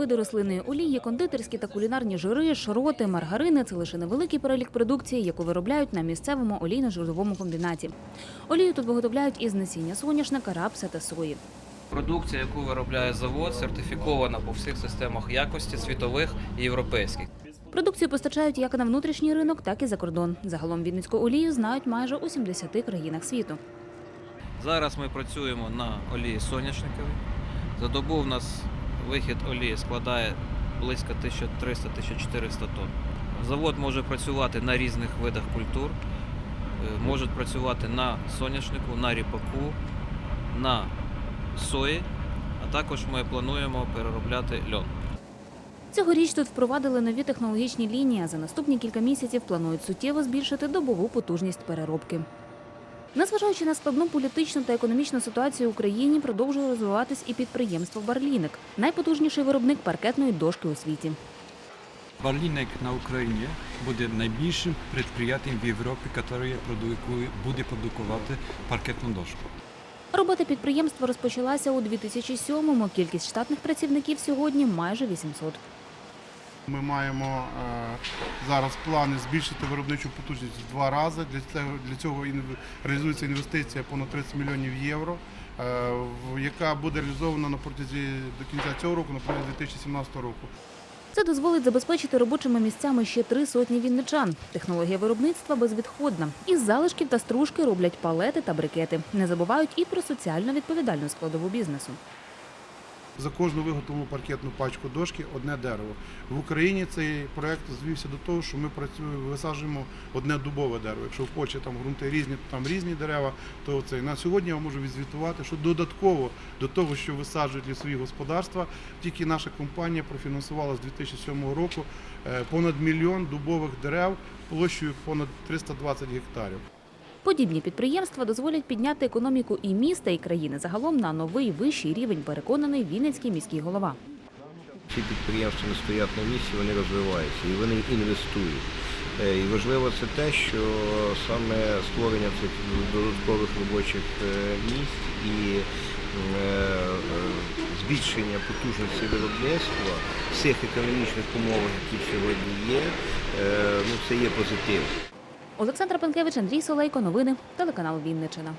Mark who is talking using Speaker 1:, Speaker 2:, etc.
Speaker 1: види рослинної олії, кондитерські та кулінарні жири, шроти, маргарини це лише невеликий перелік продукції, яку виробляють на місцевому олійно-жировому комбінаті. Олію тут виготовляють із насіння соняшника, рапса та сої.
Speaker 2: Продукція, яку виробляє завод, сертифікована по всіх системах якості світових і європейських.
Speaker 1: Продукцію постачають як на внутрішній ринок, так і за кордон. Загалом Вінницьку олію знають майже у 70 країнах світу.
Speaker 2: Зараз ми працюємо на олії соняшниковій. За добу в нас вихід олії складає близько 1300-1400 тонн. Завод може працювати на різних видах культур, Е, можуть працювати на соняшнику, на ріпаку, на сої, а також ми плануємо переробляти льон.
Speaker 1: Цьогоріч тут впровадили нові технологічні лінії, а за наступні кілька місяців планують суттєво збільшити добову потужність переробки. Незважаючи на складну політичну та економічну ситуацію в Україні, продовжує розвиватись і підприємство Барліник, найпотужніший виробник паркетної дошки у світі.
Speaker 3: Барлінек на Україні буде найбільшим підприємством в Європі, яке буде продукувати паркетну дошку.
Speaker 1: Робота підприємства розпочалася у 2007-му. Кількість штатних працівників сьогодні майже 800.
Speaker 4: Ми маємо е, зараз плани збільшити виробничу потужність в два рази. Для цього, реалізується інвестиція понад 30 мільйонів євро, е, яка буде реалізована на протязі до кінця цього року, на протязі 2017 року.
Speaker 1: Це дозволить забезпечити робочими місцями ще три сотні вінничан. Технологія виробництва безвідходна. Із залишків та стружки роблять палети та брикети. Не забувають і про соціально відповідальну складову бізнесу.
Speaker 4: За кожну виготовлену паркетну пачку дошки одне дерево. В Україні цей проект звівся до того, що ми працюємо, висаджуємо одне дубове дерево. Якщо в Польщі там ґрунти різні, то там різні дерева, то це на сьогодні я можу відзвітувати, що додатково до того, що висаджують лісові господарства, тільки наша компанія профінансувала з 2007 року е, понад мільйон дубових дерев площею понад 320 гектарів.
Speaker 1: Подібні підприємства дозволять підняти економіку і міста, і країни загалом на новий вищий рівень, переконаний Вінницький міський голова.
Speaker 5: Ці підприємства не стоять на місці, вони розвиваються і вони інвестують. Е, І важливо це те, що саме створення цих додаткових робочих е, місць і е, збільшення потужності виробництва в цих економічних умовах, які сьогодні є, ну це є позитив.
Speaker 1: Олександра Пенкевич, Андрій Солейко. Новини телеканал Вінничина.